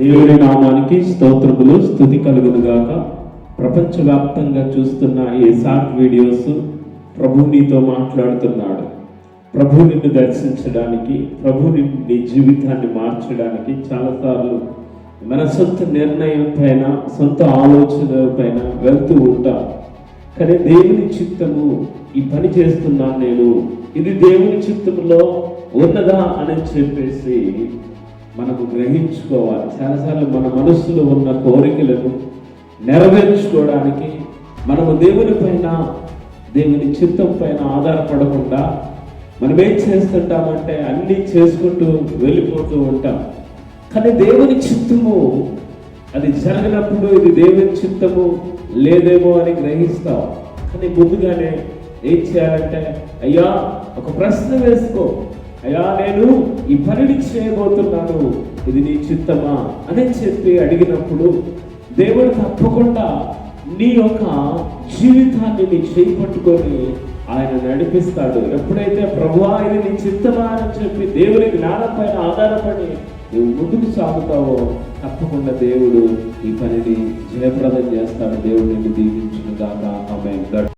దేవుని నామానికి స్తోత్రములు స్థుతి కలుగునుగాక. ప్రపంచవ్యాప్తంగా చూస్తున్న ఈ షార్ట్ వీడియోస్ ప్రభు నీతో మాట్లాడుతున్నాడు. ప్రభు నిన్ను దర్శించడానికి ప్రభు నీ జీవితాన్ని మార్చడానికి చాలాసార్లు మన సొంత నిర్ణయం పైన సొంత ఆలోచన పైన వెళ్తూ ఉంటాం. కానీ దేవుని చిత్తము ఈ పని చేస్తున్నాను నేను. ఇది దేవుని చిత్తములో ఉన్నదా అని చెప్పేసి మనము గ్రహించుకోవాలి. చాలాసార్లు మన మనస్సులో ఉన్న కోరికలను నెరవేర్చుకోవడానికి మనము దేవుని పైన దేవుని చిత్తం పైన ఆధారపడకుండా మనం ఏం చేస్తుంటామంటే అన్నీ చేసుకుంటూ వెళ్ళిపోతూ ఉంటాం. కానీ దేవుని చిత్తము అది జరగనప్పుడు ఇది దేవుని చిత్తము లేదేమో అని గ్రహిస్తాం. కానీ ముందుగానే ఏం చేయాలంటే అయ్యా ఒక ప్రశ్న వేసుకో. అయ్యా నేను ఈ పనిని చేయబోతున్నాను. ఇది నీ చిత్తమా? అని చెప్పి అడిగినప్పుడు దేవుడు తప్పకుండా నీ యొక్క జీవితాన్ని నీ చేయి పట్టుకొని ఆయన నడిపిస్తాడు. ఎప్పుడైతే ప్రభువా ఇది నీ చిత్తమా అని చెప్పి దేవుని జ్ఞానం పైన ఆధారపడి నువ్వు ముందుకు సాగుతావో తప్పకుండా దేవుడు ఈ పనిని జయప్రదం చేస్తాడు. దేవుడిని దీవించిన దాకా ఆమె